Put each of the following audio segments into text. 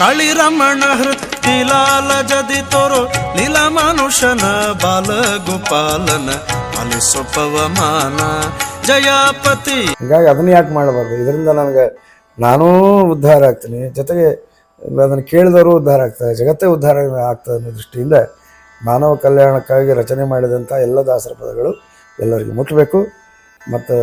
ಕಾಳಿರಮಣ ಹೃತ್ತಿಲಾಲ ಜದಿ ತೋರು ಲೀಲ ಮನುಷ್ಯನ ಬಾಲ ಗೋಪಾಲನ ಪಾಲಿಸೋ ಪವಮಾನ ಜಯಾಪತಿ. ಹೀಗಾಗಿ ಅದನ್ನ ಯಾಕೆ ಮಾಡಬಾರ್ದು? ಇದರಿಂದ ನನಗೆ ನಾನೂ ಉದ್ಧಾರ ಆಗ್ತೀನಿ. ಜೊತೆಗೆ ಅದನ್ನು ಕೇಳಿದವರು ಉದ್ಧಾರ ಆಗ್ತದೆ ಜಗತ್ತೇ ಉದ್ಧಾರ ಆಗ್ತದೆ ಅನ್ನೋ ದೃಷ್ಟಿಯಿಂದ ಮಾನವ ಕಲ್ಯಾಣಕ್ಕಾಗಿ ರಚನೆ ಮಾಡಿದಂಥ ಎಲ್ಲ ದಾಸರ ಪದಗಳು ಎಲ್ಲರಿಗೂ ಮುಟ್ಟಬೇಕು ಮತ್ತು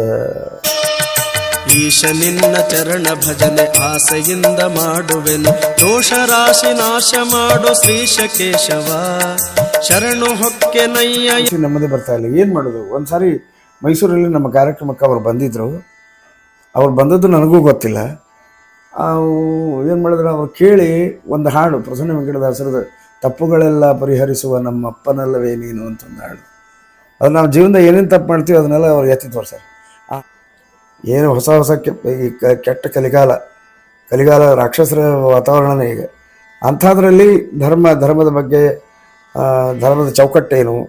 ಈಶ ನಿನ್ನ ಚರಣ ಭಜನೆ ಆಸೆಯಿಂದ ಮಾಡುವೆನು. ದೋಷ ರಾಶಿ ನಾಶ ಮಾಡು ಶ್ರೀಶ ಕೇಶವ ಶರಣು ಹೊಕ್ಕೆ ನಯ್ಯ. ನಮ್ಮದೇ ಬರ್ತಾ ಇಲ್ಲ. ಏನು ಮಾಡೋದು? ಒಂದ್ಸಾರಿ ಮೈಸೂರಲ್ಲಿ ನಮ್ಮ ಕಾರ್ಯಕ್ರಮಕ್ಕೆ ಅವ್ರು ಬಂದಿದ್ದರು ಅವ್ರು ಬಂದದ್ದು ನನಗೂ ಗೊತ್ತಿಲ್ಲ. ಏನು ಮಾಡಿದ್ರು? ಅವ್ರು ಕೇಳಿ ಒಂದು ಹಾಡು ಪ್ರಸನ್ನ ವೆಂಕಟದಾಸರದ ತಪ್ಪುಗಳೆಲ್ಲ ಪರಿಹರಿಸುವ ನಮ್ಮ ಅಪ್ಪನಲ್ಲವೇ ನೀನು ಅಂತ ಒಂದು ಹಾಡು. ಅದು ನಾವು ಜೀವನದ ಏನೇನು ತಪ್ಪು ಮಾಡ್ತೀವಿ ಅದನ್ನೆಲ್ಲ ಅವ್ರು ಎತ್ತಿ ತೋರ್ಸಾರೆ. ಆ, ಏನು ಹೊಸ ಹೊಸ ಕೆಟ್ಟ ಕಲಿಗಾಲ ಕಲಿಗಾಲ ರಾಕ್ಷಸರ ವಾತಾವರಣನೇ ಈಗ. ಅಂಥದ್ರಲ್ಲಿ ಧರ್ಮ, ಧರ್ಮದ ಬಗ್ಗೆ ಧರ್ಮದ ಚೌಕಟ್ಟೇನು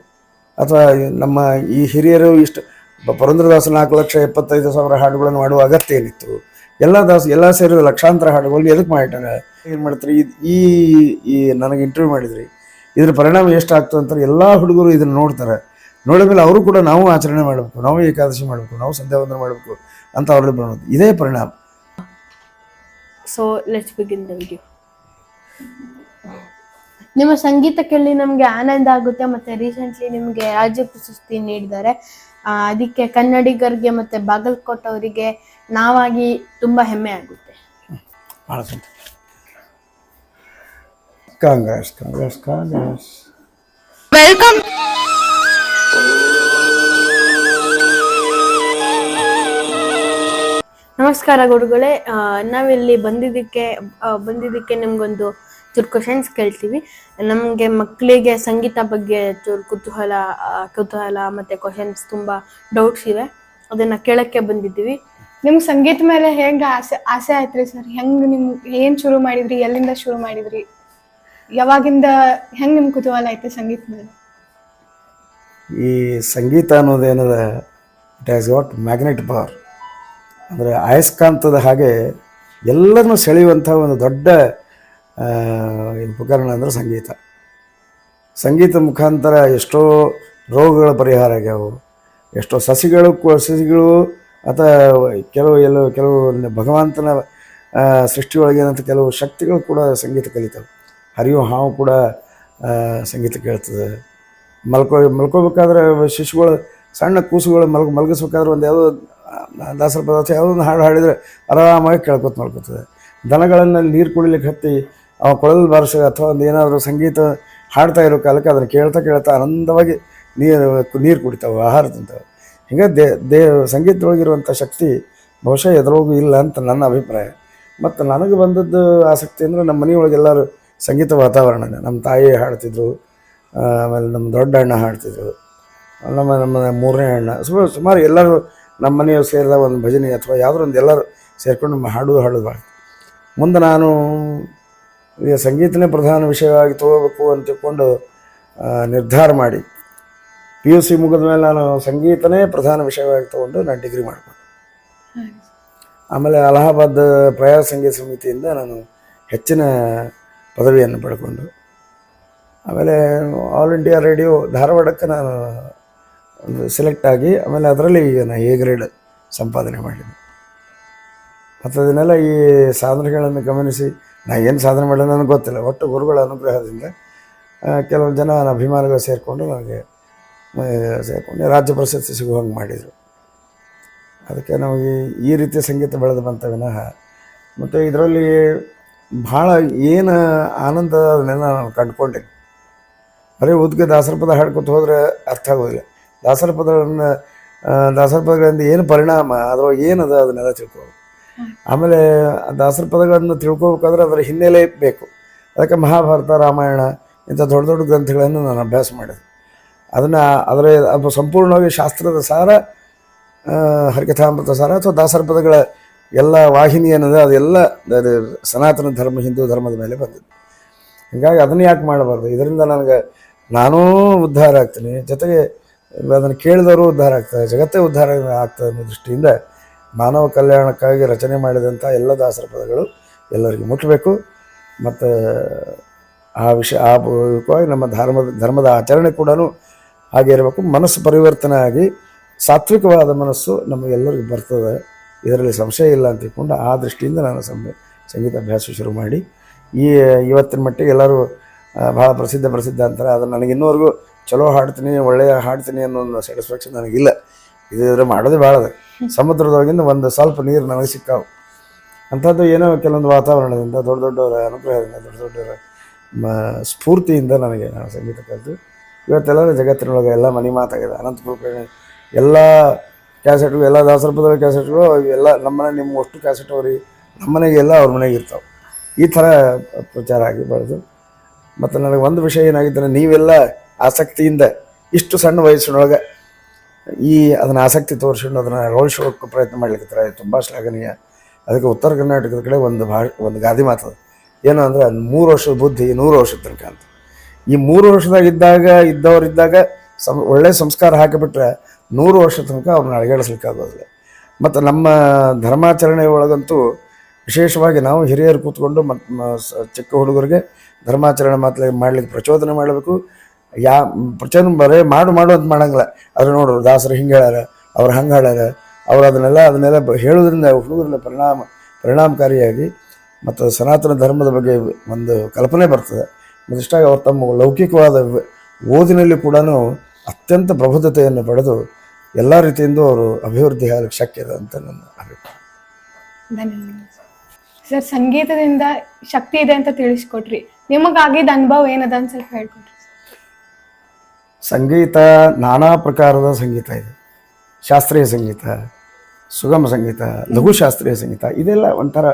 ಅಥವಾ ನಮ್ಮ ಈ ಹಿರಿಯರು ಇಷ್ಟು ಪುರಂದ್ರದಾಸ ನಾಲ್ಕು ಲಕ್ಷ ಎಪ್ಪತ್ತೈದು ಸಾವಿರ ಹಾಡುಗಳನ್ನು ಮಾಡುವ ಅಗತ್ಯ ಏನಿತ್ತು? ಎಲ್ಲ ದಾಸ, ಎಲ್ಲ ಸೇರಿದ ಲಕ್ಷಾಂತರ ಹಾಡುಗಳು ಎದಕ್ಕೆ ಮಾಡಿಟ್ಟಾರೆ ಏನು ಮಾಡ್ತಾರೆ? ಈ- ಈ ನನಗೆ ಇಂಟರ್ವ್ಯೂ ಮಾಡಿದ್ರಿ. ಇದ್ರ ಪರಿಣಾಮ ಎಷ್ಟಾಗ್ತದೆ ಅಂತಾರೆ ಎಲ್ಲ ಹುಡುಗರು ಇದನ್ನು ನೋಡ್ತಾರೆ. ನೋಡಿದ ಮೇಲೆ ಅವರು ಕೂಡ ನಾವು ಆಚರಣೆ ಮಾಡಬೇಕು, ನಾವು ಏಕಾದಶಿ ಮಾಡಬೇಕು, ನಾವು ಸಂಧ್ಯಾವಂದನ ಮಾಡಬೇಕು. ಅಂತ ಅವ್ರಲ್ಲಿ ಬರೋದು ಇದೇ ಪರಿಣಾಮ. So let's begin the video ನಿಮ್ಮ ಸಂಗೀತ ಕೇಳಿ ನಮಗೆ ಆನಂದ ಆಗುತ್ತೆ ಮತ್ತೆ ರೀಸೆಂಟ್ಲಿ ನಿಮಗೆ ರಾಜ್ಯ ಪ್ರಶಸ್ತಿ ನೀಡಿದ್ದಾರೆ. ಅದಕ್ಕೆ ಕನ್ನಡಿಗರಿಗೆ ಮತ್ತೆ ಬಾಗಲ್ಕೋಟ್ ಅವರಿಗೆ ನಾವಾಗಿ ತುಂಬಾ ಹೆಮ್ಮೆ ಆಗುತ್ತೆ. ಭಾಳ ಸಂತೋಷ. ಕಾಂಗ್ರೆಸ್ ಕಾಂಗ್ರೆಸ್ ಕಾಂಗ್ರೆಸ್. ವೆಲ್ಕಮ್ ನಮಸ್ಕಾರ ಗುರುಗಳೇ. ನಾವಿಲ್ಲಿ ಬಂದಿದ್ದಕ್ಕೆ ಬಂದಿದ್ದಕ್ಕೆ ನಿಮ್ಗೊಂದು ಚೂರು ಕ್ವಶನ್ಸ್ ಕೇಳ್ತೀವಿ. ನಮಗೆ ಮಕ್ಕಳಿಗೆ ಸಂಗೀತ ಬಗ್ಗೆ ಚೂರು ಕುತೂಹಲ ಕುತೂಹಲ ಮತ್ತೆ ಕ್ವಶನ್ಸ್ ತುಂಬಾ ಡೌಟ್ಸ್ ಇವೆ. ಅದನ್ನ ಕೇಳಕ್ಕೆ ಬಂದಿದ್ದೀವಿ. ನಿಮ್ಗೆ ಸಂಗೀತ ಮೇಲೆ ಹೆಂಗ ಆಸೆ ಆಸೆ ಆಯ್ತ್ರಿ ಸರ್ ಹೆಂಗ್ ನಿಮ್ ಏನ್ ಶುರು ಮಾಡಿದ್ರಿ? ಎಲ್ಲಿಂದ ಶುರು ಮಾಡಿದ್ರಿ? ಯಾವಾಗಿಂದ ಹೆಂಗ್ ನಿಮ್ ಕುತೂಹಲ ಐತೆ ಸಂಗೀತ ಮೇಲೆ? ಈ ಸಂಗೀತ ಅನ್ನೋದೇನದ it has what magnet power ಅಂದರೆ ಅಯಸ್ಕಾಂತದ ಹಾಗೆ ಎಲ್ಲರನ್ನು ಸೆಳೆಯುವಂಥ ಒಂದು ದೊಡ್ಡ ಉಪಕರಣ ಅಂದರೆ ಸಂಗೀತ. ಸಂಗೀತ ಮುಖಾಂತರ ಎಷ್ಟೋ ರೋಗಗಳ ಪರಿಹಾರ ಆಗ್ಯಾವು. ಎಷ್ಟೋ ಸಸಿಗಳು ಸಸಿಗಳು ಅಥವಾ ಕೆಲವು ಎಲ್ಲ, ಕೆಲವು ಭಗವಂತನ ಸೃಷ್ಟಿಯೊಳಗೆ ಏನಂತ ಕೆಲವು ಶಕ್ತಿಗಳು ಕೂಡ ಸಂಗೀತ ಕಲಿತವೆ. ಹರಿಯೋ ಹಾವು ಕೂಡ ಸಂಗೀತ ಕೇಳ್ತದೆ. ಮಲ್ಕೋ, ಮಲ್ಕೋಬೇಕಾದ್ರೆ ಶಿಶುಗಳು ಸಣ್ಣ ಕೂಸುಗಳು ಮಲ್ಕ ಮಲಗಿಸ್ಬೇಕಾದ್ರೆ ಒಂದು ಯಾವುದೋ ದಾಸರ ಪದಾರ್ಥ ಯಾವುದೋ ಒಂದು ಹಾಡು ಹಾಡಿದರೆ ಆರಾಮಾಗಿ ಕೇಳ್ಕೊತ ನೋಡ್ಕೊತದೆ. ದನಗಳನ್ನು ನೀರು ಕುಡಿಲಿಕ್ಕೆ ಹತ್ತಿ ಅವ ಕೊಳಲು ಬಾರಿಸ ಅಥವಾ ಒಂದು ಏನಾದರೂ ಸಂಗೀತ ಹಾಡ್ತಾ ಇರೋ ಕಾಲಕ್ಕೆ ಅದನ್ನು ಕೇಳ್ತಾ ಕೇಳ್ತಾ ಆನಂದವಾಗಿ ನೀರು ನೀರು ಕುಡಿತಾವೆ, ಆಹಾರ ತಿಂತಾವೆ. ಹೀಗೆ ದೇ ದೇ, ಸಂಗೀತದೊಳಗಿರುವಂಥ ಶಕ್ತಿ ಬಹುಶಃ ಎದುರೋಗು ಇಲ್ಲ ಅಂತ ನನ್ನ ಅಭಿಪ್ರಾಯ. ಮತ್ತು ನನಗೆ ಬಂದದ್ದು ಆಸಕ್ತಿ ಅಂದರೆ ನಮ್ಮ ಮನೆಯೊಳಗೆ ಎಲ್ಲರೂ ಸಂಗೀತ ವಾತಾವರಣನೇ. ನಮ್ಮ ತಾಯಿ ಹಾಡ್ತಿದ್ರು, ಆಮೇಲೆ ನಮ್ಮ ದೊಡ್ಡ ಅಣ್ಣ ಹಾಡ್ತಿದ್ರು, ನಮ್ಮ ನಮ್ಮ ಮೂರನೇ ಅಣ್ಣ. ಸುಮಾರು ಸುಮಾರು ಎಲ್ಲರೂ ನಮ್ಮ ಮನೆಯವ್ರು ಸೇರಿದ ಒಂದು ಭಜನೆ ಅಥವಾ ಯಾವುದೋ ಒಂದು ಎಲ್ಲರೂ ಸೇರಿಕೊಂಡು ಹಾಡೋದು ಹಾಡು ಹಾಡೋದು ಭಾಳ ಮುಂದೆ ನಾನು ಈಗ ಸಂಗೀತನೇ ಪ್ರಧಾನ ವಿಷಯವಾಗಿ ತಗೋಬೇಕು ಅಂತ ತಿಳ್ಕೊಂಡು ನಿರ್ಧಾರ ಮಾಡಿ. ಪಿ ಯು ಸಿ ಮುಗಿದ ಮೇಲೆ ನಾನು ಸಂಗೀತನೇ ಪ್ರಧಾನ ವಿಷಯವಾಗಿ ತೊಗೊಂಡು ನಾನು ಡಿಗ್ರಿ ಮಾಡಿಕೊಂಡೆ. ಆಮೇಲೆ ಅಲಹಾಬಾದ್ ಪ್ರಯಾಗ ಸಂಗೀತ ಸಮಿತಿಯಿಂದ ನಾನು ಹೆಚ್ಚಿನ ಪದವಿಯನ್ನು ಪಡ್ಕೊಂಡು, ಆಮೇಲೆ ಆಲ್ ಇಂಡಿಯಾ ರೇಡಿಯೋ ಧಾರವಾಡಕ್ಕೆ ನಾನು ಸೆಲೆಕ್ಟ್ ಆಗಿ ಆಮೇಲೆ ಅದರಲ್ಲಿ ಈಗ ನಾನು ಎ ಗ್ರೇಡ್ ಸಂಪಾದನೆ ಮಾಡಿದೆ. ಮತ್ತು ಅದನ್ನೆಲ್ಲ ಈ ಸಾಧನೆಗಳನ್ನು ಗಮನಿಸಿ, ನಾ ಏನು ಸಾಧನೆ ಮಾಡಲಿಲ್ಲ ನನಗೆ ಗೊತ್ತಿಲ್ಲ. ಒಟ್ಟು ಗುರುಗಳ ಅನುಗ್ರಹದಿಂದ ಕೆಲವು ಜನ ನನ್ನ ಅಭಿಮಾನಿಗಳು ಸೇರಿಕೊಂಡು ನನಗೆ ಸೇರಿಕೊಂಡು ರಾಜ್ಯ ಪ್ರಶಸ್ತಿ ಸಿಗುವಂಗೆ ಮಾಡಿದರು. ಅದಕ್ಕೆ ನಮಗೆ ಈ ರೀತಿಯ ಸಂಗೀತ ಬೆಳೆದು ಬಂತ ವಿನಃ, ಮತ್ತು ಇದರಲ್ಲಿ ಭಾಳ ಏನು ಆನಂದ ಅದನ್ನೆಲ್ಲ ನಾನು ಕಂಡುಕೊಂಡೆ. ಬರೀ ಉದ್ಗೆ ದಾಸರ ಪದ ಹಾಡ್ಕೊತ ಹೋದರೆ ಅರ್ಥ ಆಗೋದಿಲ್ಲ. ದಾಸರ ಪದಗಳನ್ನು ದಾಸರ ಪದಗಳಿಂದ ಏನು ಪರಿಣಾಮ, ಅದ್ರೊಳಗೆ ಏನದ ಅದನ್ನೆಲ್ಲ ತಿಳ್ಕೋಬೇಕು. ಆಮೇಲೆ ದಾಸರ ಪದಗಳನ್ನು ತಿಳ್ಕೊಬೇಕಾದ್ರೆ ಅದರ ಹಿನ್ನೆಲೆ ಬೇಕು. ಅದಕ್ಕೆ ಮಹಾಭಾರತ, ರಾಮಾಯಣ ಇಂಥ ದೊಡ್ಡ ದೊಡ್ಡ ಗ್ರಂಥಗಳನ್ನು ನಾನು ಅಭ್ಯಾಸ ಮಾಡಿದೆ. ಅದನ್ನು ಅದರ ಅದು ಸಂಪೂರ್ಣವಾಗಿ ಶಾಸ್ತ್ರದ ಸಾರ ಹರಿಕಥಾಮೃತ ಸಾರ ಅಥವಾ ದಾಸರ ಪದಗಳ ಎಲ್ಲ ವಾಹಿನಿ ಏನದ ಅದೆಲ್ಲ ಅದು ಸನಾತನ ಧರ್ಮ, ಹಿಂದೂ ಧರ್ಮದ ಮೇಲೆ ಬಂದಿದ್ದು ಹೀಗಾಗಿ ಅದನ್ನು ಯಾಕೆ ಮಾಡಬಾರ್ದು? ಇದರಿಂದ ನನಗೆ ನಾನೂ ಉದ್ಧಾರ ಆಗ್ತೀನಿ. ಜೊತೆಗೆ ಅದನ್ನು ಕೇಳಿದವರು ಉದ್ಧಾರ ಆಗ್ತದೆ. ಜಗತ್ತೇ ಉದ್ಧಾರ ಆಗ್ತದೆ ಅನ್ನೋ ದೃಷ್ಟಿಯಿಂದ ಮಾನವ ಕಲ್ಯಾಣಕ್ಕಾಗಿ ರಚನೆ ಮಾಡಿದಂಥ ಎಲ್ಲ ದಾಸರ ಪದಗಳು ಎಲ್ಲರಿಗೂ ಮುಟ್ಟಬೇಕು ಮತ್ತು ಆ ವಿಷಯ ಆ ನಮ್ಮ ಧರ್ಮದ ಧರ್ಮದ ಆಚರಣೆ ಕೂಡ ಹಾಗೆ ಇರಬೇಕು. ಮನಸ್ಸು ಪರಿವರ್ತನೆ ಆಗಿ ಸಾತ್ವಿಕವಾದ ಮನಸ್ಸು ನಮಗೆಲ್ಲರಿಗೂ ಬರ್ತದೆ. ಇದರಲ್ಲಿ ಸಂಶಯ ಇಲ್ಲ ಅಂತ ತಿಳ್ಕೊಂಡು ಆ ದೃಷ್ಟಿಯಿಂದ ನಾನು ಸಂಗ ಸಂಗೀತ ಅಭ್ಯಾಸ ಶುರು ಮಾಡಿ ಈ, ಇವತ್ತಿನ ಮಟ್ಟಿಗೆ ಎಲ್ಲರೂ ಭಾಳ ಪ್ರಸಿದ್ಧ ಪ್ರಸಿದ್ಧ ಅಂತಾರೆ. ನನಗೆ ಇನ್ನೂವರೆಗೂ ಚಲೋ ಹಾಡ್ತೀನಿ ಒಳ್ಳೆಯ ಹಾಡ್ತೀನಿ ಅನ್ನೋ ಒಂದು ಸ್ಯಾಟಿಸ್ಫ್ಯಾಕ್ಷನ್ ನನಗಿಲ್ಲ ಇದ್ರೆ ಮಾಡೋದೇ ಭಾಳ ಅದ. ಸಮುದ್ರದೊಳಗಿಂದ ಒಂದು ಸ್ವಲ್ಪ ನೀರು ನನಗೆ ಸಿಕ್ಕಾವು. ಅಂಥದ್ದು ಏನೋ ಕೆಲವೊಂದು ವಾತಾವರಣದಿಂದ, ದೊಡ್ಡ ದೊಡ್ಡವರ ಅನುಗ್ರಹದಿಂದ, ದೊಡ್ಡ ದೊಡ್ಡವರ ಸ್ಫೂರ್ತಿಯಿಂದ ನನಗೆ ನಾನು ಸಂಗೀತ ಕಲಿತು. ಇವತ್ತೆಲ್ಲರೂ ಜಗತ್ತಿನೊಳಗೆ ಎಲ್ಲ ಮನೆ ಮಾತಾಗಿದೆ. ಅನಂತ ಕೃಪೆ ಎಲ್ಲ ಕ್ಯಾಸೆಟ್ಗಳು ಎಲ್ಲ ದಾಸರ ಪದಗಳ ಕ್ಯಾಸೆಟ್ಗಳು ಎಲ್ಲ ನಮ್ಮನೆ ನಿಮ್ಮ ಅಷ್ಟು ಕ್ಯಾಸೆಟ್ ಅವ್ರಿ ನಮ್ಮ ಎಲ್ಲ ಅವ್ರ ಮನೆಗೆ ಇರ್ತಾವೆ. ಈ ಥರ ಪ್ರಚಾರ ಆಗಿ ಬೆಳೆದು. ಮತ್ತು ನನಗೆ ಒಂದು ವಿಷಯ ಏನಾಗಿದ್ದರೆ, ನೀವೆಲ್ಲ ಆಸಕ್ತಿಯಿಂದ ಇಷ್ಟು ಸಣ್ಣ ವಯಸ್ಸಿನೊಳಗೆ ಈ ಅದನ್ನು ಆಸಕ್ತಿ ತೋರಿಸ್ಕೊಂಡು ಅದನ್ನು ಅಳವಡಿಸೋಕೆ ಪ್ರಯತ್ನ ಮಾಡ್ಲಿಕ್ಕೆ ತುಂಬ ಶ್ಲಾಘನೀಯ. ಅದಕ್ಕೆ ಉತ್ತರ ಕರ್ನಾಟಕದ ಕಡೆ ಒಂದು ಭಾ ಒಂದು ಗಾದಿ ಮಾತದ ಏನು ಅಂದರೆ ಮೂರು ವರ್ಷದ ಬುದ್ಧಿ, ನೂರು ವರ್ಷದ ತನಕ ಅಂತ. ಈ ಮೂರು ವರ್ಷದಾಗ ಇದ್ದಾಗ ಇದ್ದವರಿದ್ದಾಗ ಸಂ ಒಳ್ಳೆಯ ಸಂಸ್ಕಾರ ಹಾಕಿಬಿಟ್ರೆ ನೂರು ವರ್ಷದ ತನಕ ಅವ್ರನ್ನ ಅಳಗಾಡಿಸ್ಲಿಕ್ಕಾಗೋದಿಲ್ಲ. ಮತ್ತು ನಮ್ಮ ಧರ್ಮಾಚರಣೆ ಒಳಗಂತೂ ವಿಶೇಷವಾಗಿ ನಾವು ಹಿರಿಯರು ಕೂತ್ಕೊಂಡು ಮತ್ತು ಚಿಕ್ಕ ಹುಡುಗರಿಗೆ ಧರ್ಮಾಚರಣೆ ಮಾತ್ರ ಮಾಡ್ಲಿಕ್ಕೆ ಪ್ರಚೋದನೆ ಮಾಡಬೇಕು. ಯಾ ಪ್ರಚಾರ ಬರೇ ಮಾಡು ಮಾಡು ಅಂತ ಮಾಡಂಗಿಲ್ಲ. ಆದ್ರೆ ನೋಡ್ರು ದಾಸರು ಹಿಂಗೆ ಹೇಳ್ಯಾರ, ಅವ್ರು ಹಂಗೆ ಹೇಳ್ಯಾರ. ಅವ್ರು ಅದನ್ನೆಲ್ಲ ಅದನ್ನೆಲ್ಲ ಹೇಳೋದ್ರಿಂದ ಹುಡುಗರಿಂದ ಪರಿಣಾಮ, ಪರಿಣಾಮಕಾರಿಯಾಗಿ ಮತ್ತು ಸನಾತನ ಧರ್ಮದ ಬಗ್ಗೆ ಒಂದು ಕಲ್ಪನೆ ಬರ್ತದೆ. ಮತ್ತಿಷ್ಟಾಗಿ ಅವ್ರು ತಮ್ಮ ಲೌಕಿಕವಾದ ಓದಿನಲ್ಲಿ ಕೂಡ ಅತ್ಯಂತ ಪ್ರಬುದ್ಧತೆಯನ್ನು ಪಡೆದು ಎಲ್ಲ ರೀತಿಯಿಂದ ಅವರು ಅಭಿವೃದ್ಧಿ ಆಗಲಿಕ್ಕೆ ಶಕ್ಯ ಇದೆ ಅಂತ ನನ್ನ ಅಭಿಪ್ರಾಯ. ಸರ್, ಸಂಗೀತದಿಂದ ಶಕ್ತಿ ಇದೆ ಅಂತ ತಿಳಿಸ್ಕೊಟ್ರಿ. ನಿಮಗಾಗಿದ್ದ ಅನುಭವ ಏನದ ಅಂತ ಸ್ವಲ್ಪ ಹೇಳ್ಕೊಟ್ರಿ. ಸಂಗೀತ ನಾನಾ ಪ್ರಕಾರದ ಸಂಗೀತ ಇದೆ. ಶಾಸ್ತ್ರೀಯ ಸಂಗೀತ, ಸುಗಮ ಸಂಗೀತ, ಲಘು ಶಾಸ್ತ್ರೀಯ ಸಂಗೀತ, ಇದೆಲ್ಲ ಒಂಥರ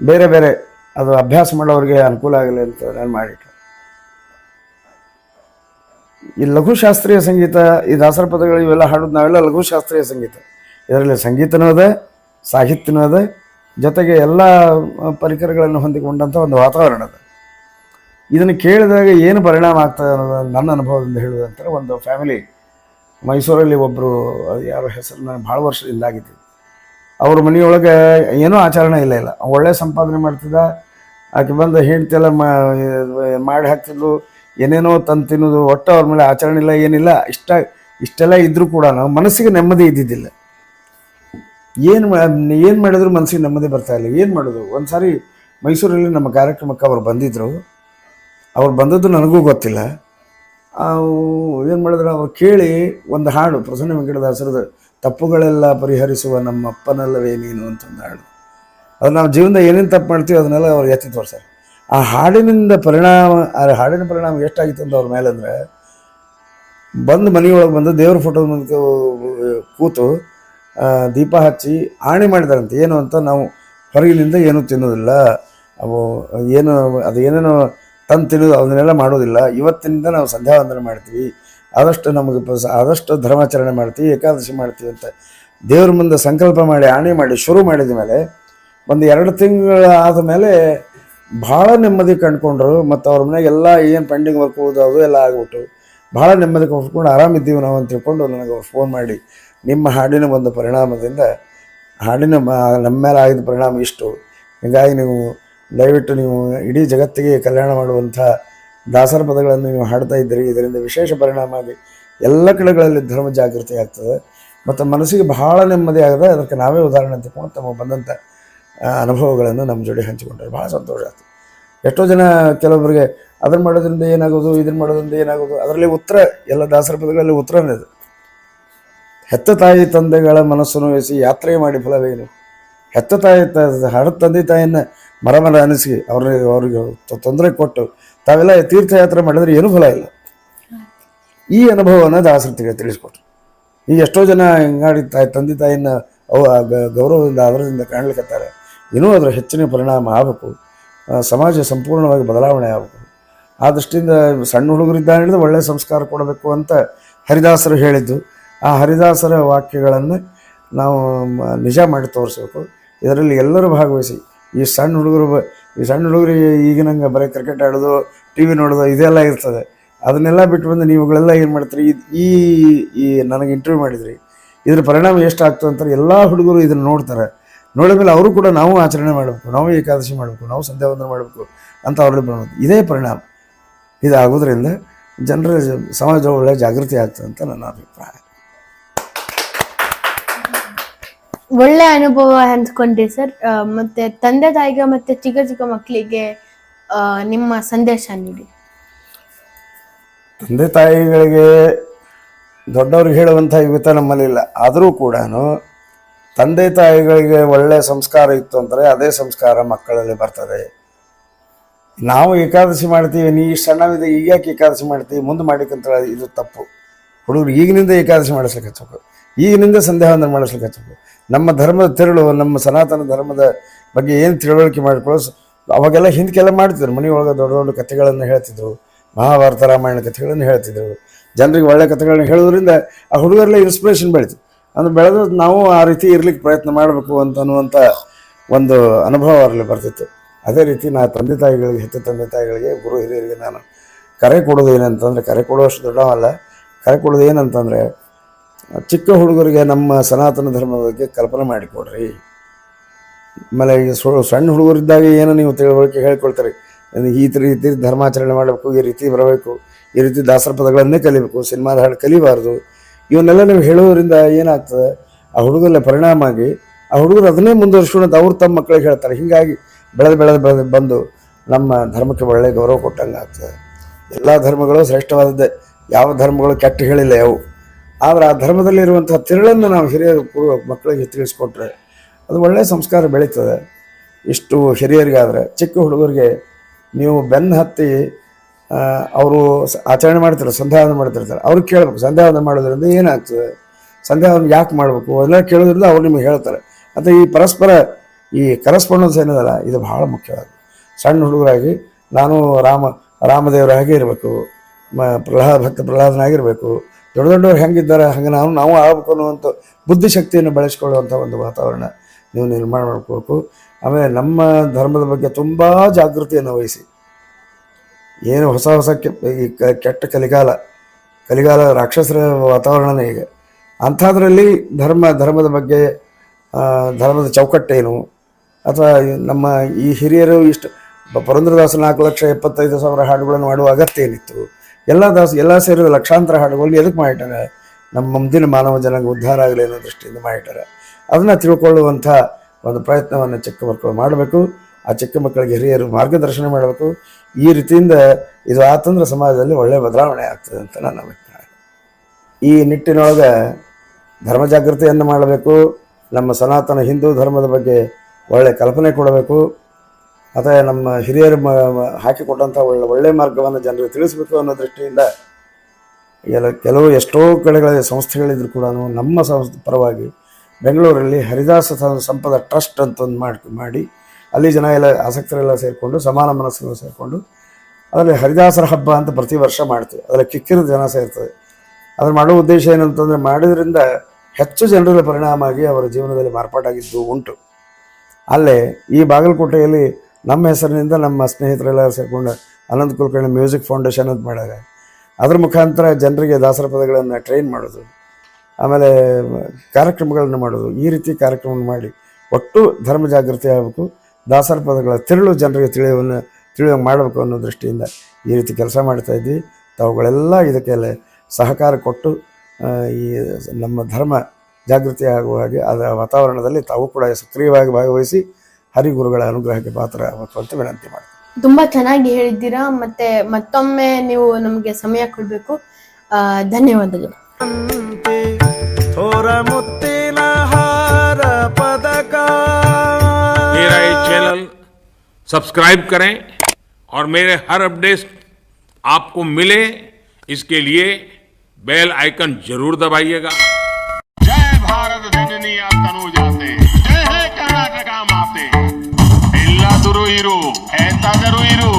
ಬೇರೆ ಬೇರೆ ಅದು ಅಭ್ಯಾಸ ಮಾಡೋರಿಗೆ ಅನುಕೂಲ ಆಗಲಿ ಅಂತ ನಾನು ಮಾಡಿಟ್ಟೆ ಈ ಲಘು ಶಾಸ್ತ್ರೀಯ ಸಂಗೀತ, ಈ ದಾಸರ ಪದಗಳು ಇವೆಲ್ಲ ಹಾಡೋದು ನಾವೆಲ್ಲ ಲಘು ಶಾಸ್ತ್ರೀಯ ಸಂಗೀತ. ಇದರಲ್ಲಿ ಸಂಗೀತನೂ ಅದೇ, ಸಾಹಿತ್ಯನೂ ಅದೇ, ಜೊತೆಗೆ ಎಲ್ಲ ಪರಿಕರಗಳನ್ನು ಹೊಂದಿಕೊಂಡಂಥ ಒಂದು ವಾತಾವರಣ ಅದ. ಇದನ್ನು ಕೇಳಿದಾಗ ಏನು ಪರಿಣಾಮ ಆಗ್ತದೆ ಅನ್ನೋದು ನನ್ನ ಅನುಭವದಿಂದ ಹೇಳುವುದಂತಾರೆ ಒಂದು ಫ್ಯಾಮಿಲಿ ಮೈಸೂರಲ್ಲಿ ಒಬ್ಬರು ಯಾರ ಹೆಸರು ನನಗೆ ಭಾಳ ವರ್ಷದಿಂದ ಆಗಿತ್ತು ಅವ್ರ ಮನೆಯೊಳಗೆ ಏನೂ ಆಚರಣೆ ಇಲ್ಲ ಇಲ್ಲ. ಒಳ್ಳೆ ಸಂಪಾದನೆ ಮಾಡ್ತಿದ್ದ, ಆಕೆ ಬಂದು ಹೆಂಡ್ತಿಯೆಲ್ಲ ಮಾಡಿ ಹಾಕ್ತಿದ್ಲು, ಏನೇನೋ ತಂದು ತಿನ್ನೋದು, ಒಟ್ಟು ಅವ್ರ ಮೇಲೆ ಆಚರಣೆ ಇಲ್ಲ, ಏನಿಲ್ಲ, ಇಷ್ಟ, ಇಷ್ಟೆಲ್ಲ ಇದ್ದರೂ ಕೂಡ ನಾವು ಮನಸ್ಸಿಗೆ ನೆಮ್ಮದಿ ಇದ್ದಿದ್ದಿಲ್ಲ. ಏನು ಏನು ಮಾಡಿದ್ರು ಮನಸ್ಸಿಗೆ ನೆಮ್ಮದಿ ಬರ್ತಾ ಇಲ್ಲ. ಏನು ಮಾಡೋದು? ಒಂದು ಸಾರಿ ಮೈಸೂರಲ್ಲಿ ನಮ್ಮ ಕಾರ್ಯಕ್ರಮಕ್ಕೆ ಅವ್ರು ಬಂದಿದ್ದರು ಅವ್ರು ಬಂದದ್ದು ನನಗೂ ಗೊತ್ತಿಲ್ಲ. ಏನು ಮಾಡಿದ್ರು ಅವ್ರು ಕೇಳಿ ಒಂದು ಹಾಡು, ಪ್ರಸನ್ನ ವೆಂಕಟದಾಸರದ, ತಪ್ಪುಗಳೆಲ್ಲ ಪರಿಹರಿಸುವ ನಮ್ಮ ಅಪ್ಪನಲ್ಲವೇ ನೀನು ಅಂತ ಒಂದು ಹಾಡು. ಅದು ನಾವು ಜೀವನದ ಏನೇನು ತಪ್ಪು ಮಾಡ್ತೀವಿ ಅದನ್ನೆಲ್ಲ ಅವ್ರು ಎತ್ತಿ ತೋರಿಸ್ತಾರೆ ಆ ಹಾಡಿನಿಂದ ಪರಿಣಾಮ, ಆ ಹಾಡಿನ ಪರಿಣಾಮ ಎಷ್ಟಾಗಿತ್ತು ಅಂತ ಅವ್ರ ಮೇಲೆ ಅಂದರೆ ಬಂದು ಮನೆಯೊಳಗೆ ಬಂದು ದೇವ್ರ ಫೋಟೋ ಕೂತು ದೀಪ ಹಚ್ಚಿ ಆಣೆ ಮಾಡಿದಾರಂತೆ. ಏನು ಅಂತ ನಾವು ಹೊರಗಿನಿಂದ ಏನೂ ತಿನ್ನೋದಿಲ್ಲ. ಅವು ಏನು, ಅದು ಏನೇನೋ ತಂದು ತಿನ್ನೋದು ಅದನ್ನೆಲ್ಲ ಮಾಡೋದಿಲ್ಲ. ಇವತ್ತಿನಿಂದ ನಾವು ಸಂಧ್ಯಾ ವಂದನೆ ಮಾಡ್ತೀವಿ. ಆದಷ್ಟು ನಮಗೆ ಆದಷ್ಟು ಧರ್ಮಾಚರಣೆ ಮಾಡ್ತೀವಿ, ಏಕಾದಶಿ ಮಾಡ್ತೀವಿ ಅಂತ. ದೇವ್ರ ಮುಂದೆ ಸಂಕಲ್ಪ ಮಾಡಿ, ಆಣೆ ಮಾಡಿ, ಶುರು ಮಾಡಿದ ಮೇಲೆ ಒಂದು ಎರಡು ತಿಂಗಳ ಆದ ಮೇಲೆ ಭಾಳ ನೆಮ್ಮದಿ ಕಂಡುಕೊಂಡ್ರು ಮತ್ತು ಅವ್ರ ಮನೆಗೆಲ್ಲ ಏನು ಪೆಂಡಿಂಗ್ ವರ್ಕ್ ಹೋಗೋದು ಅದು ಎಲ್ಲ ಆಗ್ಬಿಟ್ಟು ಭಾಳ ನೆಮ್ಮದಿ ಕೊಟ್ಕೊಂಡು ಆರಾಮಿದ್ದೀವಿ ನಾವು ಅಂತ ತಿಳ್ಕೊಂಡು ನನಗೆ ಅವ್ರು ಫೋನ್ ಮಾಡಿ. ನಿಮ್ಮ ಹಾಡಿನ ಒಂದು ಪರಿಣಾಮದಿಂದ ಹಾಡಿನ ನಮ್ಮ ಮೇಲೆ ಆಗಿದ ಪರಿಣಾಮ ಇಷ್ಟು. ಹೀಗಾಗಿ ನೀವು ದಯವಿಟ್ಟು ನೀವು ಇಡೀ ಜಗತ್ತಿಗೆ ಕಲ್ಯಾಣ ಮಾಡುವಂಥ ದಾಸರ ಪದಗಳನ್ನು ನೀವು ಹಾಡ್ತಾ ಇದ್ದೀರಿ. ಇದರಿಂದ ವಿಶೇಷ ಪರಿಣಾಮ ಆಗಿ ಎಲ್ಲ ಕಡೆಗಳಲ್ಲಿ ಧರ್ಮ ಜಾಗೃತಿ ಆಗ್ತದೆ ಮತ್ತು ಮನಸ್ಸಿಗೆ ಬಹಳ ನೆಮ್ಮದಿ ಆಗದೆ ಅದಕ್ಕೆ ನಾವೇ ಉದಾಹರಣೆ ತಗೊಂಡು ತಮಗೆ ಬಂದಂಥ ಅನುಭವಗಳನ್ನು ನಮ್ಮ ಜೋಡಿ ಹಂಚಿಕೊಂಡ್ರೆ ಭಾಳ ಸಂತೋಷ ಆಯ್ತು ಎಷ್ಟೋ ಜನ ಕೆಲವೊಬ್ಬರಿಗೆ ಅದನ್ನು ಮಾಡೋದ್ರಿಂದ ಏನಾಗೋದು, ಇದನ್ನು ಮಾಡೋದ್ರಿಂದ ಏನಾಗೋದು, ಅದರಲ್ಲಿ ಉತ್ತರ, ಎಲ್ಲ ದಾಸರ ಪದಗಳಲ್ಲಿ ಉತ್ತರನೇ ಇದೆ ಹೆತ್ತ ತಾಯಿ ತಂದೆಗಳ ಮನಸ್ಸನ್ನು ಯಾತ್ರೆ ಮಾಡಿ ಫಲವೇನು? ಹೆತ್ತ ತಾಯಿ ತ ತಂದೆ ತಾಯಿಯನ್ನು ಮರ ಮರ ಅನಿಸಿ ಅವ್ರಿಗೆ ಅವ್ರಿಗೆ ತೊಂದರೆ ಕೊಟ್ಟು ತಾವೆಲ್ಲ ತೀರ್ಥಯಾತ್ರೆ ಮಾಡಿದ್ರೆ ಏನೂ ಫಲ ಇಲ್ಲ. ಈ ಅನುಭವವನ್ನು ದಾಸರಿಗೆ ತಿಳಿಸ್ಕೊಟ್ರು. ಈಗ ಎಷ್ಟೋ ಜನ ಹಿಂಗಾಡಿ ತಾಯಿ, ತಂದೆ ತಾಯಿನ ಅವು ಗೌರವದಿಂದ ಅದರದಿಂದ ಕಾಣ್ಲಿಕ್ಕತ್ತಾರೆ ಇನ್ನೂ ಅದರ ಹೆಚ್ಚಿನ ಪರಿಣಾಮ ಆಗಬೇಕು. ಸಮಾಜ ಸಂಪೂರ್ಣವಾಗಿ ಬದಲಾವಣೆ ಆಗಬೇಕು. ಆ ದೃಷ್ಟಿಯಿಂದ ಸಣ್ಣ ಹುಡುಗರಿದ್ದ ಹಿಡಿದು ಒಳ್ಳೆಯ ಸಂಸ್ಕಾರ ಕೊಡಬೇಕು ಅಂತ ಹರಿದಾಸರು ಹೇಳಿದ್ದು. ಆ ಹರಿದಾಸರ ವಾಕ್ಯಗಳನ್ನು ನಾವು ನಿಜ ಮಾಡಿ ತೋರಿಸಬೇಕು. ಇದರಲ್ಲಿ ಎಲ್ಲರೂ ಭಾಗವಹಿಸಿ. ಈ ಸಣ್ಣ ಹುಡುಗರು ಈ ಸಣ್ಣ ಹುಡುಗರಿಗೆ ಈಗಿನಂಗೆ ಬರೀ ಕ್ರಿಕೆಟ್ ಆಡೋದು ಟಿ ವಿ ನೋಡೋದು, ಇದೆಲ್ಲ ಇರ್ತದೆ. ಅದನ್ನೆಲ್ಲ ಬಿಟ್ಟು ಬಂದು ನೀವುಗಳೆಲ್ಲ ಏನು ಮಾಡ್ತೀರಿ? ಈ ಈ ನನಗೆ ಇಂಟರ್ವ್ಯೂ ಮಾಡಿದ್ರಿ. ಇದ್ರ ಪರಿಣಾಮ ಎಷ್ಟು ಆಗ್ತದೆ ಅಂತಾರೆ ಎಲ್ಲ ಹುಡುಗರು ಇದನ್ನು ನೋಡ್ತಾರೆ. ನೋಡಿದ ಮೇಲೆ ಅವರು ಕೂಡ ನಾವು ಆಚರಣೆ ಮಾಡಬೇಕು, ನಾವು ಏಕಾದಶಿ ಮಾಡಬೇಕು, ನಾವು ಸಂಧ್ಯಾ ವಂದನೆ ಮಾಡಬೇಕು ಅಂತ ಅವ್ರಲ್ಲಿ ಬರೋದು ಇದೇ ಪರಿಣಾಮ. ಇದಾಗೋದ್ರಿಂದ ಜನರ ಸಮಾಜ ಒಳ್ಳೆಯ ಜಾಗೃತಿ ಆಗ್ತದೆ ಅಂತ ನನ್ನ ಅಭಿಪ್ರಾಯ. ಒಳ್ಳೆ ಅನುಭವ ಹಂಚ್ಕೊಂಡ್ರಿ ಸರ್. ಮತ್ತೆ ತಂದೆ ತಾಯಿಗೆ ಮತ್ತೆ ಚಿಕ್ಕ ಚಿಕ್ಕ ಮಕ್ಕಳಿಗೆ ನಿಮ್ಮ ಸಂದೇಶ ನೀಡಿ. ತಂದೆ ತಾಯಿಗಳಿಗೆ ದೊಡ್ಡವ್ರಿಗೆ ಹೇಳುವಂಥ ಯುವತ ನಮ್ಮಲ್ಲಿಲ್ಲ ಆದರೂ ಕೂಡ ತಂದೆ ತಾಯಿಗಳಿಗೆ ಒಳ್ಳೆ ಸಂಸ್ಕಾರ ಇತ್ತು ಅಂದರೆ ಅದೇ ಸಂಸ್ಕಾರ ಮಕ್ಕಳಲ್ಲಿ ಬರ್ತದೆ. ನಾವು ಏಕಾದಶಿ ಮಾಡ್ತೀವಿ, ನೀ ಸಣ್ಣವಿದೆ ಈಗ ಯಾಕೆ ಏಕಾದಶಿ ಮಾಡ್ತೀವಿ? ಮುಂದೆ ಮಾಡಿಕಂತ ಇದು ತಪ್ಪು. ಹುಡುಗರು ಈಗಿನಿಂದ ಏಕಾದಶಿ ಮಾಡಿಸ್ಲಿಕ್ಕೆ ಹಚ್ಚಬೇಕು. ಈಗಿನಿಂದ ಸಂದೇಹವನ್ನು ಮಾಡಿಸ್ಲಿಕ್ಕೆ ಹಚ್ಚಬೇಕು. ನಮ್ಮ ಧರ್ಮದ ತಿರುಳು, ನಮ್ಮ ಸನಾತನ ಧರ್ಮದ ಬಗ್ಗೆ ಏನು ತಿಳುವಳಿಕೆ ಮಾಡಿಕೊಳ್ಳೋ ಅವಾಗೆಲ್ಲ ಹಿಂದಕ್ಕೆಲ್ಲ ಮಾಡ್ತಿದ್ರು. ಮನೆಯೊಳಗೆ ದೊಡ್ಡ ದೊಡ್ಡ ಕಥೆಗಳನ್ನು ಹೇಳ್ತಿದ್ರು. ಮಹಾಭಾರತ ರಾಮಾಯಣ ಕಥೆಗಳನ್ನು ಹೇಳ್ತಿದ್ರು. ಜನರಿಗೆ ಒಳ್ಳೆ ಕಥೆಗಳನ್ನ ಹೇಳೋದ್ರಿಂದ ಆ ಹುಡುಗರೆಲ್ಲ ಇನ್ಸ್ಪಿರೇಷನ್ ಬೆಳೀತು. ಅಂದ್ರೆ ಬೆಳೆದು ನಾವು ಆ ರೀತಿ ಇರ್ಲಿಕ್ಕೆ ಪ್ರಯತ್ನ ಮಾಡಬೇಕು ಅಂತ ಅನ್ನುವಂಥ ಒಂದು ಅನುಭವ ಅವರಲ್ಲಿ ಬರ್ತಿತ್ತು. ಅದೇ ರೀತಿ ನಾ ತಂದೆ ತಾಯಿಗಳಿಗೆ, ಹೆತ್ತ ತಂದೆ ತಾಯಿಗಳಿಗೆ, ಗುರು ಹಿರಿಯರಿಗೆ ನಾನು ಕರೆ ಕೊಡೋದು ಏನಂತಂದರೆ, ಕರೆ ಕೊಡುವಷ್ಟು ದೊಡ್ಡವಲ್ಲ ಕರೆ ಕೊಡೋದು ಏನಂತಂದರೆ ಚಿಕ್ಕ ಹುಡುಗರಿಗೆ ನಮ್ಮ ಸನಾತನ ಧರ್ಮದ ಬಗ್ಗೆ ಕಲ್ಪನೆ ಮಾಡಿಕೊಡ್ರಿ. ಆಮೇಲೆ ಈಗ ಸಣ್ಣ ಹುಡುಗರಿದ್ದಾಗ ಏನೋ ನೀವು ತಿಳುವಳಿಕೆ ಹೇಳ್ಕೊಳ್ತಾರೆ. ಈ ರೀತಿ ಧರ್ಮಾಚರಣೆ ಮಾಡಬೇಕು, ಈ ರೀತಿ ಬರಬೇಕು, ಈ ರೀತಿ ದಾಸರ ಪದಗಳನ್ನೇ ಕಲಿಬೇಕು, ಸಿನಿಮಾದ ಹಾಡು ಕಲಿಬಾರ್ದು. ಇವನ್ನೆಲ್ಲ ನೀವು ಹೇಳೋದ್ರಿಂದ ಏನಾಗ್ತದೆ, ಆ ಹುಡುಗರ ಪರಿಣಾಮ ಆಗಿ, ಆ ಹುಡುಗರು ಅದನ್ನೇ ಮುಂದುವರ್ಸ್ಕೊಂಡು ಅವ್ರು ತಮ್ಮ ಮಕ್ಕಳಿಗೆ ಹೇಳ್ತಾರೆ. ಹೀಗಾಗಿ ಬೆಳೆದು ಬೆಳೆದು ಬೆಳೆದು ಬಂದು ನಮ್ಮ ಧರ್ಮಕ್ಕೆ ಒಳ್ಳೆ ಗೌರವ ಕೊಟ್ಟಂಗೆ ಆಗ್ತದೆ ಎಲ್ಲ ಧರ್ಮಗಳು ಶ್ರೇಷ್ಠವಾದದ್ದೇ. ಯಾವ ಧರ್ಮಗಳು ಕೆಟ್ಟ ಹೇಳಿಲ್ಲ ಯಾವು ಆದರೆ ಆ ಧರ್ಮದಲ್ಲಿರುವಂಥ ತಿರುಳನ್ನು ನಾವು ಹಿರಿಯರು ಪೂರ್ವ- ಮಕ್ಕಳಿಗೆ ತಿಳಿಸ್ಕೊಟ್ರೆ ಅದು ಒಳ್ಳೆಯ ಸಂಸ್ಕಾರ ಬೆಳೀತದೆ. ಇಷ್ಟು ಹಿರಿಯರಿಗಾದರೆ ಚಿಕ್ಕ ಹುಡುಗರಿಗೆ ನೀವು ಬೆನ್ನು ಹತ್ತಿ ಅವರು ಆಚರಣೆ ಮಾಡ್ತಾರೆ ಸಂಧ್ಯಾವಂದನೆ ಮಾಡ್ತಿರ್ತಾರೆ. ಅವ್ರಿಗೆ ಕೇಳಬೇಕು ಸಂಧ್ಯಾವಂದನೆ ಮಾಡೋದ್ರಿಂದ ಏನಾಗ್ತದೆ? ಸಂಧ್ಯಾವಂದನೆ ಯಾಕೆ ಮಾಡಬೇಕು? ಅದೆಲ್ಲ ಕೇಳೋದ್ರಿಂದ ಅವ್ರು ನಿಮಗೆ ಹೇಳ್ತಾರೆ. ಮತ್ತು ಈ ಪರಸ್ಪರ ಈ ಕರೆಸ್ಪಾಂಡೆನ್ಸ್ ಏನದಲ್ಲ ಇದು ಬಹಳ ಮುಖ್ಯವಾದ ಸಣ್ಣ ಹುಡುಗರಾಗಿ ನಾನು ರಾಮ, ರಾಮದೇವರ ಹಾಗೆ ಇರಬೇಕು, ಮ, ಪ್ರಹ್ಲಾದ, ಭಕ್ತ ಪ್ರಹ್ಲಾದನಾಗಿರಬೇಕು. ದೊಡ್ಡ ದೊಡ್ಡವ್ರು ಹೆಂಗಿದ್ದಾರೆ, ಹಂಗೆ ನಾವು ನಾವು ಆಗಬೇಕು ಅನ್ನುವಂಥ ಬುದ್ಧಿಶಕ್ತಿಯನ್ನು ಬೆಳೆಸ್ಕೊಳ್ಳುವಂಥ ಒಂದು ವಾತಾವರಣ ನೀವು ನಿರ್ಮಾಣ ಮಾಡ್ಕೋಬೇಕು ಆಮೇಲೆ ನಮ್ಮ ಧರ್ಮದ ಬಗ್ಗೆ ತುಂಬ ಜಾಗೃತಿಯನ್ನು ವಹಿಸಿ. ಏನು ಹೊಸ ಹೊಸ ಕೆಟ್ಟ ಕಲಿಗಾಲ ಕಲಿಗಾಲ ರಾಕ್ಷಸರ ವಾತಾವರಣನೇ ಈಗ. ಅಂಥದ್ರಲ್ಲಿ ಧರ್ಮ, ಧರ್ಮದ ಬಗ್ಗೆ ಧರ್ಮದ ಚೌಕಟ್ಟೇನು ಅಥವಾ ನಮ್ಮ ಈ ಹಿರಿಯರು ಇಷ್ಟು ಪುರಂದ್ರದಾಸ ನಾಲ್ಕು ಲಕ್ಷ ಎಪ್ಪತ್ತೈದು ಸಾವಿರ ಹಾಡುಗಳನ್ನು ಮಾಡುವ ಅಗತ್ಯ ಏನಿತ್ತು? ಎಲ್ಲ ದಾಸ ಎಲ್ಲ ಸೇರಿದ ಲಕ್ಷಾಂತರ ಹಾಡುಗಳು ಎದಕ್ಕೆ ಮಾಡಿಟ್ಟಾರೆ? ನಮ್ಮ ಮುಂದಿನ ಮಾನವ ಜನಾಂಗ ಉದ್ಧಾರ ಆಗಲಿ ಅನ್ನೋ ದೃಷ್ಟಿಯಿಂದ ಮಾಡಿಟ್ಟಾರೆ. ಅದನ್ನು ತಿಳ್ಕೊಳ್ಳುವಂಥ ಒಂದು ಪ್ರಯತ್ನವನ್ನು ಚಿಕ್ಕ ಮಕ್ಕಳು ಮಾಡಬೇಕು. ಆ ಚಿಕ್ಕ ಮಕ್ಕಳಿಗೆ ಹಿರಿಯರು ಮಾರ್ಗದರ್ಶನ ಮಾಡಬೇಕು. ಈ ರೀತಿಯಿಂದ ಇದು ಆತಂದ್ರೆ ಸಮಾಜದಲ್ಲಿ ಒಳ್ಳೆಯ ಬದಲಾವಣೆ ಆಗ್ತದೆ ಅಂತ ನನ್ನ ಅಭಿಪ್ರಾಯ. ಈ ನಿಟ್ಟಿನೊಳಗೆ ಧರ್ಮ ಜಾಗೃತಿಯನ್ನು ಮಾಡಬೇಕು. ನಮ್ಮ ಸನಾತನ ಹಿಂದೂ ಧರ್ಮದ ಬಗ್ಗೆ ಒಳ್ಳೆಯ ಕಲ್ಪನೆ ಕೊಡಬೇಕು. ಮತ್ತು ನಮ್ಮ ಹಿರಿಯರು ಮ ಹಾಕಿಕೊಟ್ಟಂಥ ಒಳ್ಳೆ ಒಳ್ಳೆಯ ಮಾರ್ಗವನ್ನು ಜನರಿಗೆ ತಿಳಿಸಬೇಕು ಅನ್ನೋ ದೃಷ್ಟಿಯಿಂದ ಎಲ್ಲ ಕೆಲವು ಎಷ್ಟೋ ಕಡೆಗಳ ಸಂಸ್ಥೆಗಳಿದ್ರು ಕೂಡ ನಮ್ಮ ಸಂಸ್ಥೆ ಪರವಾಗಿ ಬೆಂಗಳೂರಲ್ಲಿ ಹರಿದಾಸ ಸಂಪದ ಟ್ರಸ್ಟ್ ಅಂತ ಒಂದು ಮಾಡಿ ಮಾಡಿ ಅಲ್ಲಿ ಜನ ಎಲ್ಲ ಆಸಕ್ತರೆಲ್ಲ ಸೇರಿಕೊಂಡು ಸಮಾನ ಮನಸ್ಸುಗಳು ಸೇರಿಕೊಂಡು ಅದರಲ್ಲಿ ಹರಿದಾಸರ ಹಬ್ಬ ಅಂತ ಪ್ರತಿ ವರ್ಷ ಮಾಡ್ತೀವಿ. ಅದರಲ್ಲಿ ಕಿಕ್ಕಿರಿದ ಜನ ಸೇರ್ತದೆ. ಅದನ್ನು ಮಾಡೋ ಉದ್ದೇಶ ಏನಂತಂದರೆ ಮಾಡಿದ್ರಿಂದ ಹೆಚ್ಚು ಜನರ ಪರಿಣಾಮ ಆಗಿ ಅವರ ಜೀವನದಲ್ಲಿ ಮಾರ್ಪಾಟಾಗಿದ್ದು ಉಂಟು. ಅಲ್ಲೇ ಈ ಬಾಗಲಕೋಟೆಯಲ್ಲಿ ನಮ್ಮ ಹೆಸರಿನಿಂದ ನಮ್ಮ ಸ್ನೇಹಿತರೆಲ್ಲ ಸೇರಿಕೊಂಡು ಅನಂತ ಕುಲಕರ್ಣಿ ಮ್ಯೂಸಿಕ್ ಫೌಂಡೇಶನ್ ಅಂತ ಮಾಡ್ಯಾರ ಅದ್ರ ಮುಖಾಂತರ ಜನರಿಗೆ ದಾಸರ ಪದಗಳನ್ನು ಟ್ರೈನ್ ಮಾಡೋದು, ಆಮೇಲೆ ಕಾರ್ಯಕ್ರಮಗಳನ್ನು ಮಾಡೋದು, ಈ ರೀತಿ ಕಾರ್ಯಕ್ರಮ ಮಾಡಿ ಒಟ್ಟು ಧರ್ಮ ಜಾಗೃತಿ ಆಗಬೇಕು, ದಾಸರ ಪದಗಳ ತಿರುಳು ಜನರಿಗೆ ತಿಳಿಯುವನ್ನು, ತಿಳಿಯೋ ಮಾಡಬೇಕು ಅನ್ನೋ ದೃಷ್ಟಿಯಿಂದ ಈ ರೀತಿ ಕೆಲಸ ಮಾಡ್ತಾ ಇದ್ವಿ. ತಾವುಗಳೆಲ್ಲ ಇದಕ್ಕೆಲ್ಲ ಸಹಕಾರ ಕೊಟ್ಟು ಈ ನಮ್ಮ ಧರ್ಮ ಜಾಗೃತಿ ಆಗುವ ಹಾಗೆ ಅದರ ವಾತಾವರಣದಲ್ಲಿ ತಾವು ಕೂಡ ಸಕ್ರಿಯವಾಗಿ ಭಾಗವಹಿಸಿ ಹರಿಗುರುಗಳ ಅನುಗ್ರಹಕ್ಕೆ ಪಾತ್ರ ಆಗಬೇಕು ಅಂತ ವಿನಂತಿ ಮಾಡ್ತೀನಿ ತುಂಬಾ ಚೆನ್ನಾಗಿ ಹೇಳಿದ್ದೀರಾ ಮತ್ತೆ ಮತ್ತೊಮ್ಮೆ ನೀವು ನಮಗೆ ಸಮಯ ಕೊಡಬೇಕು ಧನ್ಯವಾದಗಳು ಅಂತೆ ಥೋರ ಮುತ್ತಿನ ಹಾರ ಪದಕ मेरा ये चैनल सब्सक्राइब करें और मेरे हर अपडेट आपको मिले इसके लिए बेल आइकन जरूर दबाइएगा जय भारत जननी तनुजाते जय ತಗರು ಇರು ಏನ್ ತಗರು ಇರು